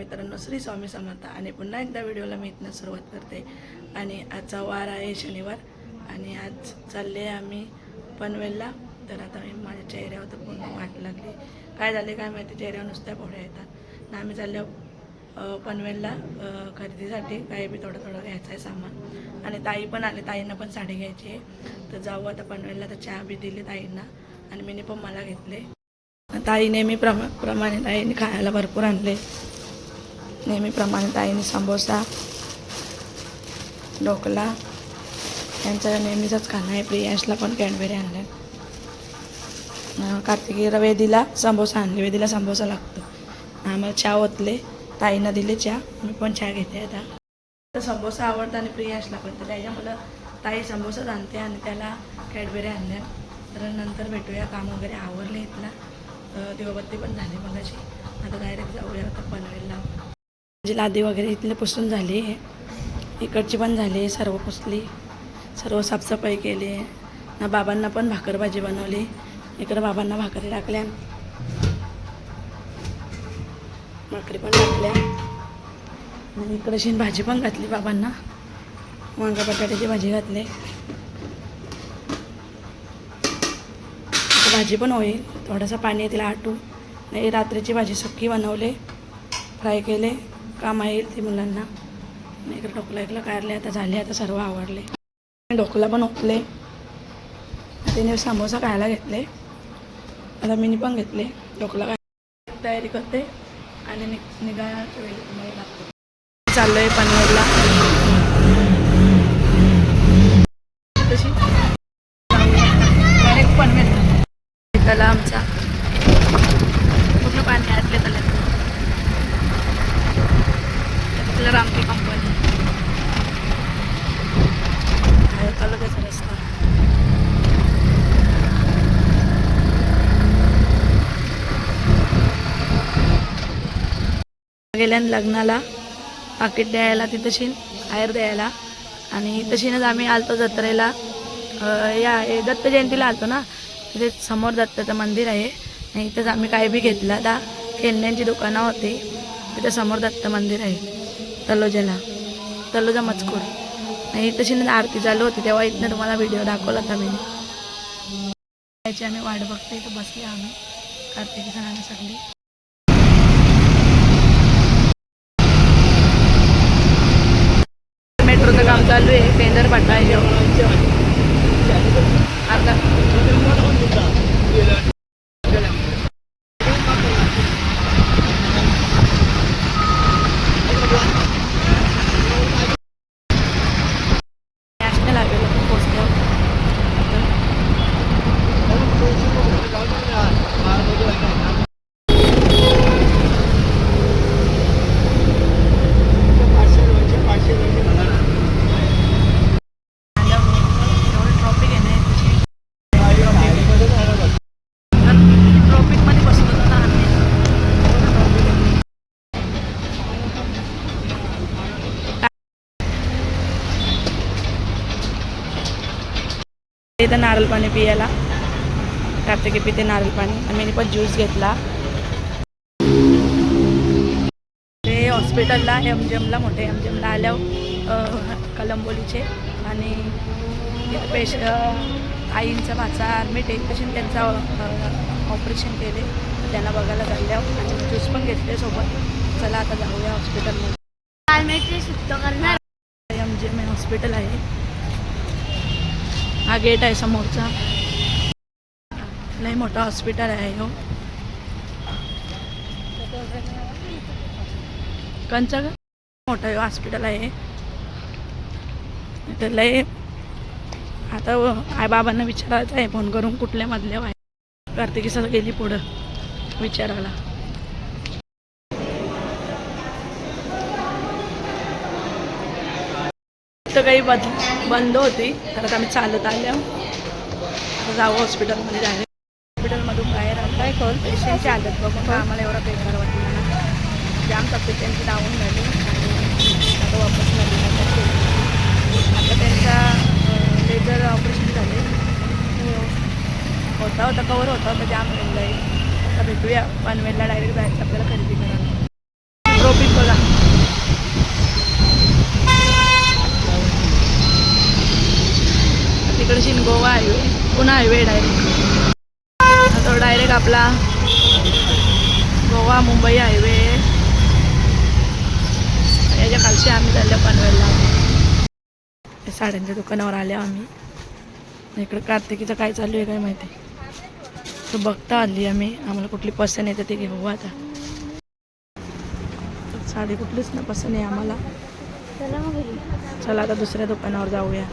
मित्रांनो श्री स्वामी समर्थ. आणि पुन्हा एकदा व्हिडिओला मी इथनं सुरुवात करते. आणि आजचा वार आहे शनिवार. आणि आज चालले आम्ही पनवेलला. तर आता मी माझ्या चेहऱ्यावर तर पूर्ण वाट लागली. काय झाले काय माहिती? चेहऱ्यावर नुसत्या पोळ्या येतात. ना आम्ही चाललो पनवेलला खरेदीसाठी. काही बी थोडं थोडं घ्यायचं आहे सामान. आणि ताई पण आले. ताईंना पण साडी घ्यायची आहे. तर जाऊ आता पनवेलला. तर चहा बी दिली ताईंना. आणि मीने पण मला घेतले. ताई नेहमी प्रमा प्रमाणे ताईने खायला भरपूर आणले. नेहमीप्रमाणे ताईने समोसा ढोकला यांचा नेहमीचाच खाणं आहे. प्रियांशला पण कॅडबेरी आणल्या. अं, कार्तिकी वेदीला समोसा आणले वेदीला समोसा लागतो. आम्हाला चहा ओतले ताईनं दिले चहा. मी पण चहा घेते आता. तर समोसा आवडतं आणि प्रियांशला पण. तर त्याच्यामुळं ताई समोसाच आणते आणि त्याला कॅडबेरी आणल्या. तर नंतर भेटूया. काम वगैरे आवरले इथला तर दिवाबत्ती पण झाली मगाशी. आता डायरेक्ट जाऊया. आता पनवेलला माझी लादी वगैरे इथले पुसून झाली इकडची पण झाली सर्व पुसली सर्व साफसफाई केली. ना बाबांना पण भाकर भाजी बनवली इकडं बाबांना भाकरी टाकल्या. भाकरी पण टाकल्या. आणि इकडे शेण भाजी पण घातली बाबांना. वांगा बटाट्याची भाजी घातली. भाजी पण होईल. थोडंसं पाणी आहे तिला आटू नाही रात्रीची भाजी सुक्की बनवले. फ्राय केले. काम येईल ती मुलांना. आणि इकडे ढोकला इकडं काढले आता झाले आता सर्व आवडले ढोकला पण ओतले. तिने समोसा खायला घेतले. आता मीनी पण घेतले. ढोकला काय तयारी करते. आणि नि निघायच्या वेळी तुम्हाला लागतो. चाललो आहे पनवेलला तशी. डायरेक्ट पनवेल आमचा पूर्ण पाणी आटले त्याला तिथलं रामकी कंपनी आहे तालुक्याचा रस्ता गेल्यान लग्नाला पाकिट द्यायला तिथं शिन बाहेर द्यायला. आणि तशीनच आम्ही आलतो जत्रेला. या दत्त जयंतीला आलतो ना? तिथे समोर दत्ताचं मंदिर आहे. आणि इथंच आम्ही काय बी घेतलं. आता खेळण्यांची दुकानं होती. तिथे समोर दत्त मंदिर आहे. तलोजाला. तलोजा मजकूर. आणि तशी आरती चालू होती. तेव्हा इथनं तुम्हाला व्हिडिओ दाखवला होता मी. त्याची आम्ही वाट बघते इथं बसली आम्ही. कार्तिकी सणाने सगळी. थोडंसं काम चालू आहे. पेंदर पाठवायचं. अर्धा आता नॅशनल हायवेला पोचलो एवढं ट्रॉफिक आहे ना ट्रॉफिकमध्ये बसत होतो ना आम्ही इथं नारळ पाणी पियाला. कार्तिकी पिते नारळ पाणी. आणि मी पण ज्यूस घेतला. ते हॉस्पिटलला एम जी एमला मोठे एम जी एमला आल्यावर कलंबोलीचे. आणि पेश आईंचा ॲडमिट आहे तशी त्यांचा ऑपरेशन केले. त्यांना बघायला चालल्यावर आणि ज्यूस पण घेतले सोबत. चला आता जाऊया हॉस्पिटलमध्ये कालमेट्री शुद्ध करणार. एम जी एम हॉस्पिटल आहे. हा गेट आहे समोरचा. लय मोठा हॉस्पिटल आहे हो. कंचा मोठं हॉस्पिटल आहे. इथं लय आता आईबाबांना आई बाबांना विचारायचं आहे फोन करून कुठल्या मधल्या आहे कार्तिकी सर गेली पुढं विचारायला. तर काही बद बंद होती. तर आम्ही चालत आल्या आता जाऊ हॉस्पिटलमध्ये जाणे हॉस्पिटलमधून बाहेर आलं. काय कळ पेशंटची हालत बघून. आम्हाला एवढा बेकार वाटला ना. जाम तब्येत त्यांची डाऊन झाली. आणि आता वापस झाली. आता त्यांचा लेझर ऑपरेशन झाले. होता होता कवर होता होता जाम झालेला आहे आता भेटूया. पनवेलला डायरेक्ट जायचं. आपल्याला खरेदी करायला. टोपिक बघा. तिकडे शिनगोवा हायवे पुन्हा हायवे डायरेक्ट तो डायरेक्ट आपला गोवा मुंबई हायवे याच्या खालशी आम्ही चाललो पनवेलला. साड्यांच्या दुकानावर आले आम्ही. इकडे कार्तिकीचं काय चालू आहे काय माहिती? तो बघता आली आम्ही. आम्हाला कुठली पसंत येते ते घेऊ आता. साडी कुठलीच ना पसंत आहे आम्हाला. चला चला आता दुसऱ्या दुकानावर जाऊया.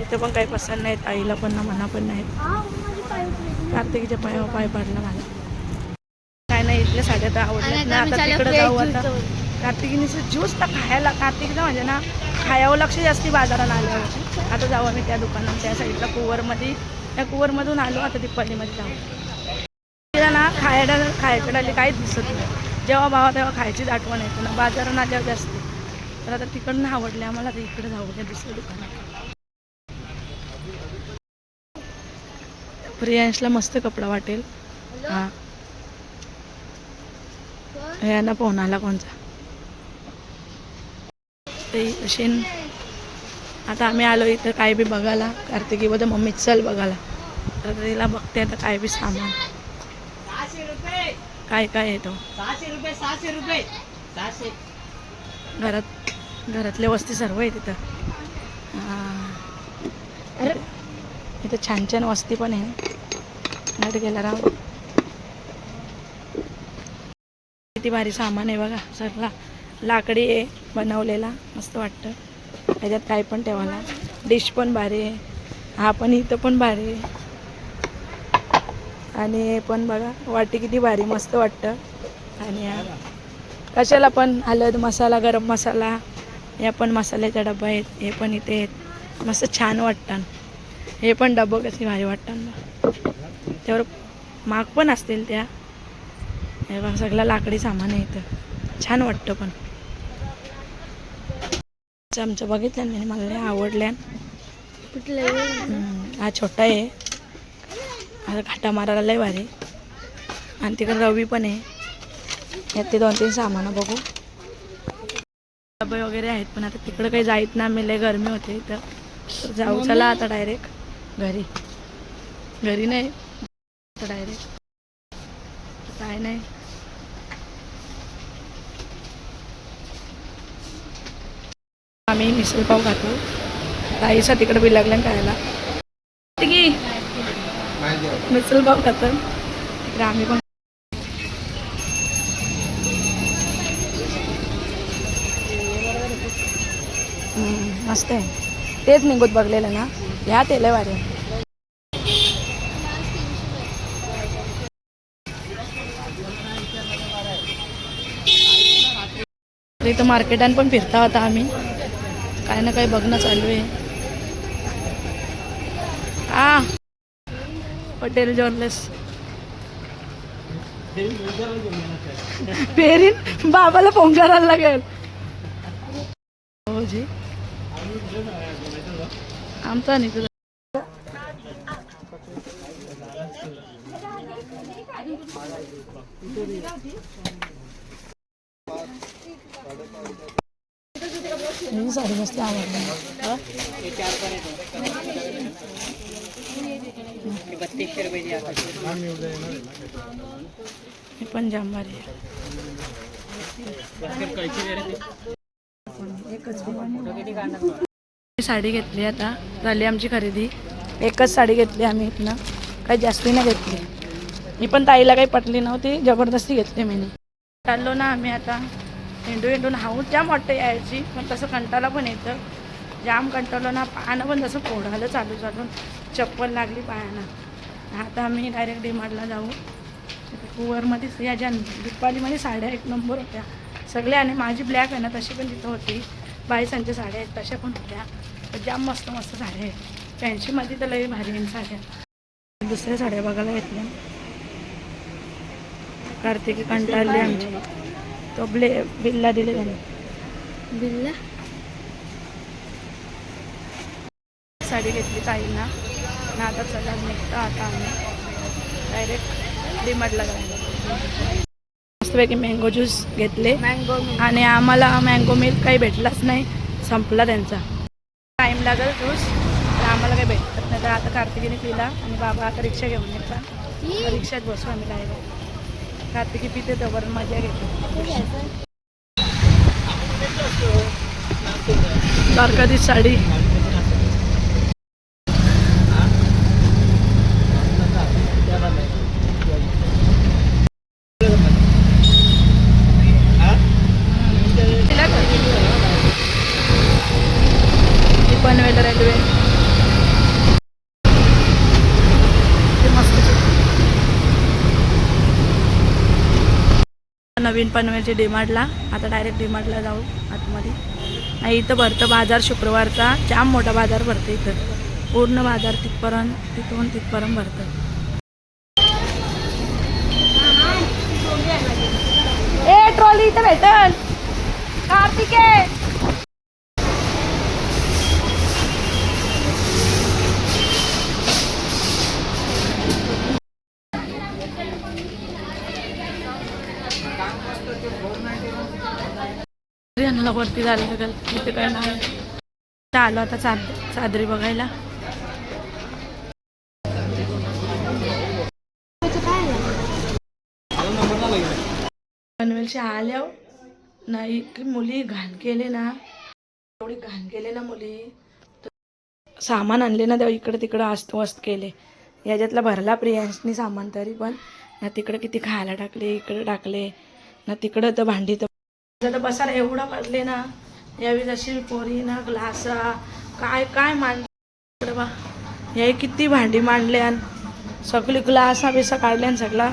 इथं पण काही पसंत नाहीत आईला पण ना मना पण नाहीत. पाय. कार्तिकीच्या पायावर पाय पडला मला. काय नाही इथल्या साड्या तर आवडल्या ना. आता तिकडे जाऊ आता. कार्तिकीनीचं ज्यूस तर खायला कार्तिकीचं म्हणजे ना खायावं लक्ष जास्ती बाजारात आल्यावर. आता जाऊ आम्ही त्या दुकानात त्या साईडला कुवरमध्ये. त्या कुवरमधून आलो आता दिप्पालीमध्ये जाऊ. तिला ना खायला खायकडे आली काहीच दिसत नाही. जेव्हा भावा तेव्हा खायचीच आठवण येते ना. बाजारात आल्यावर जास्ती. तर आता तिकडनं आवडले आम्हाला तर इकडे जाऊ त्या दुसऱ्या दुकानात. प्रियांशला मस्त कपडा वाटेल. हां. यांना आला कोणचा ते शेण आता आम्ही आलो इथं काय बी बघायला. कार्तिकी बोलते मम्मी चल बघायला. तर तिला बघते आता काय बी सामान. काय काय आहे तो? सहाशे रुपये सहाशे रुपये सहाशे घरात घरातल्या वस्ती सर्व आहे तिथं. हां. अरे. इथं छान छान वस्ती पण आहे. नट गेला राव किती भारी सामान आहे बघा सगळा लाकडी आहे बनवलेला मस्त वाटतं. त्याच्यात काय पण ठेवायला. डिश पण भारी आहे. हा पण इथं पण भारी आहे. आणि हे पण बघा वाटी किती भारी मस्त वाटतं. आणि कशाला पण हळद मसाला गरम मसाला या पण मसाल्याचा डबा आहेत हे पण इथे आहेत. मस्त छान वाटतात हे पण डबं कसे भारी वाटतात ना त्यावर माग पण असतील त्या. हे बघा सगळं लाकडी सामान आहे इथं. छान वाटतं पण. चमचं बघितलं मी मला लय आवडल्या. हा छोटा आहे. आता घाटा मारायला लय भारी आणि तिकडे रवी पण आहे. यात ते दोन तीन सामानं बघू. डबे वगैरे आहेत पण आता तिकडं काही जायत ना मी लय गरमी होते इथं. तर जाऊ चला आता डायरेक्ट घरी. घरी नाही. असं डायरेक्ट काय नाही. आम्ही मिसळ पाव खातो. ताईचा तिकडे बी लागल्या खायला. की मिसळ पाव खातो. तिकडे आम्ही पण. हम्म, मस्त आहे. तेच निघत बघलेलं ना. ह्या तेल तर इथं मार्केटात पण फिरता होता आम्ही. काय ना काही बघणं चालू आहे. आ पटेल जॉनलेस पेरीन? बाबाला फोन करायला लागेल. हो जी आमचा नाही तुझा. मी साडी मस्त आवडली हा? पण जाम आहे. साडी घेतली आता. झाली आमची खरेदी. एकच साडी घेतली आम्ही इथनं. काही जास्ती नाही घेतली. मी पण ताईला काही पटली नव्हती. जबरदस्ती घेतली मी. चाललो ना आम्ही आता. हिंडू हिंडून हाऊस जाम वाटतं यायची पण तसं कंटाळा पण येतं. जाम कंटाळलो ना पायानं पण जसं फोडालं चालू चालून चप्पल लागली पायानं आता आम्ही डायरेक्ट डीमार्टला जाऊ. कुवरमध्येच या ज्या दिपालीमध्ये साड्या एक नंबर होत्या. सगळ्या आणि माझी ब्लॅक आहे ना तशी पण तिथं होती. बाईसांच्या साड्या आहेत तशा पण होत्या. जाम मस्त मस्त साड्या आहेत. फॅन्सीमध्ये तर लई भारी आहे साड्या. दुसऱ्या साड्या बघायला घेतल्या कार्तिकी कंटाळली आमची. तो ब्ले बिल्ला दिले त्याने. बिल्ला? साडी घेतली ताईंना. आणि आता चला निघता आता आम्ही. डायरेक्ट डीमार्टला जाऊ मस्तपैकी मँगो ज्यूस घेतले. मँगो आणि आम्हाला मँगो मिल्क काही भेटलाच नाही. संपला त्यांचा. टाईम लागेल ज्यूस तर आम्हाला काही भेटत नाही. तर आता कार्तिकीने पिला आणि बाबा आता रिक्षा घेऊन येतात. रिक्षात बसू आम्ही डायरेक्ट कार्तिकी पिते तर मजा घेते. द्वारकाधी साडी तिला का? ही पनवेल रेल्वे ते मस्त नवीन पनवेलचे डीमार्टला आता डायरेक्ट डीमार्टला जाऊ आतमध्ये. नाही इथं भरतं बाजार शुक्रवारचा. जाम मोठा बाजार भरतं इथं. पूर्ण बाजार तिथपर्यंत तिथून तिथपर्यंत भरतं. ए ट्रॉली इथं भेटल. कार्तिके यांना वरती झालं लागेल. तिथे काय नाही. आलो आता चाद चादरी बघायला. पनवेलच्या आल्या हो. नाही की मुली घाण केले ना. एवढी घाण केले ना मुली. सामान आणले ना तेव्हा इकडं तिकडं अस्त वस्त केले. याच्यातला भरला प्रियांशनी सामान तरी पण. ना तिकडं किती खायला टाकले इकडं टाकले. ना तिकडं तर भांडी तर तर बसायला एवढं पडले ना यावेळी जशी पोरी ना ग्लासा काय काय मांडले बा हे किती भांडी मांडल्यान सगळी ग्लासा बिसा काढल्या सगळा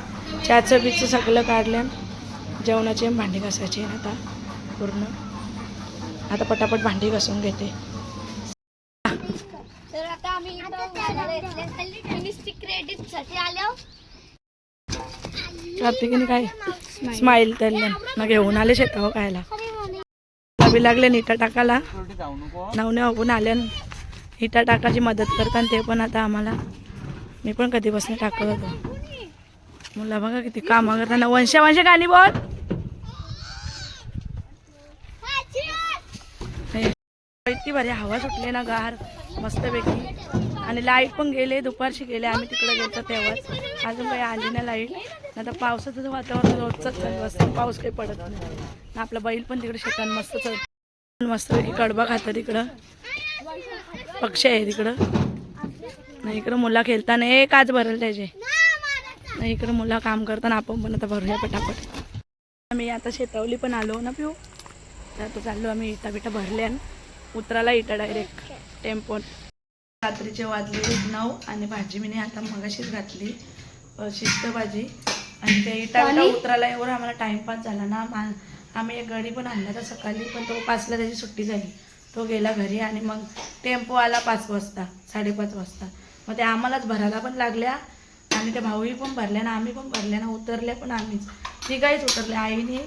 चहाचं बिचं सगळं काढल्या जेवणाची भांडी घासायची आता पूर्ण. आता पटापट भांडी घासून घेते. तर आता आम्ही आलो. कार्तिकीने काय? स्माईल त्यांना. मग घेऊन आले शेतावर खायला. हवी लागले इटा टाकायला. नवने वागून आले हिटा टाकाची टाकायची मदत करतात ते पण आता आम्हाला. मी पण कधीपासून टाकत होतो. मुला बघा किती कामं करताना वंशा वंशा गाणी बोल. नाही, इतकी भारी हवा सुटली ना गार. मस्तपैकी. आणि लाइट पण गेले दुपारशी गेले आम्ही तिकडे गेलो तेव्हाच. अजून काही आली ना लाइट आता पावसाचं वातावरण रोजचंच चालू असतं पाऊस काही पडत नाही. आपला बैल पण तिकडे शेतात मस्त चालतो मस्तपैकी कडबा खातं तिकडं. पक्षी आहे तिकडं. नाही इकडं मुला खेळताना एक आज भरेल त्याचे. नाही इकडं मुला काम करताना आपण पण आता भरूया पटापट. आम्ही आता शेतावली पण आलो ना पिऊ. तर आता चाललो आम्ही इटा बिटा भरल्या उतराला इटा डायरेक्ट टेम्पोन. रात्रीचे वाजले नऊ आणि भाजी मी आता मगाशीच घातली शिस्त भाजी. आणि ते इटा बिटा उतराला एवढा आम्हाला टाइमपास झाला ना आम्ही एक गाडी पण आणला होता सकाळी पण तो पाचला त्याची सुट्टी झाली. तो गेला घरी आणि मग टेम्पो आला पाच वाजता साडेपाच वाजता. मग ते आम्हालाच भरायला पण लागल्या आणि त्या भाऊही पण भरल्या ना आम्ही पण भरल्या ना उतरल्या पण आम्हीच. ती काहीच उतरल्या आईने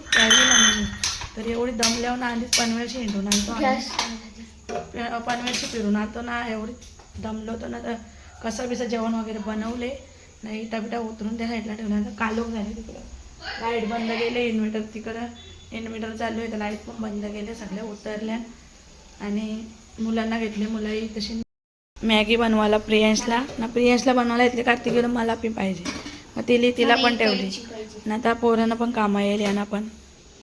तर एवढी दमल्यावर ना आधीच पनवेलची हिंडून आणतो. पनवेलची फिरून आणतो ना एवढी दमलो होतो ना तर कसं बिसं जेवण वगैरे बनवले नाही इटा बिटा उतरून त्या साईडला ठेवला तर कालोख झाले तिकडं. लाइट बंद गेले इन्व्हर्टर तिकडं. इन्व्हर्टर चालू आहे तर लाइट पण बंद गेले सगळ्या उतरल्या आणि मुलांना घेतले मुलंही तशी. मॅगी बनवायला प्रियांशला. ना प्रियांशला बनवायला येतले कार्तिकीला मला पण पाहिजे. मग तिला तिला पण ठेवली. ना आता पोरांना पण कामा येईल यांना पण.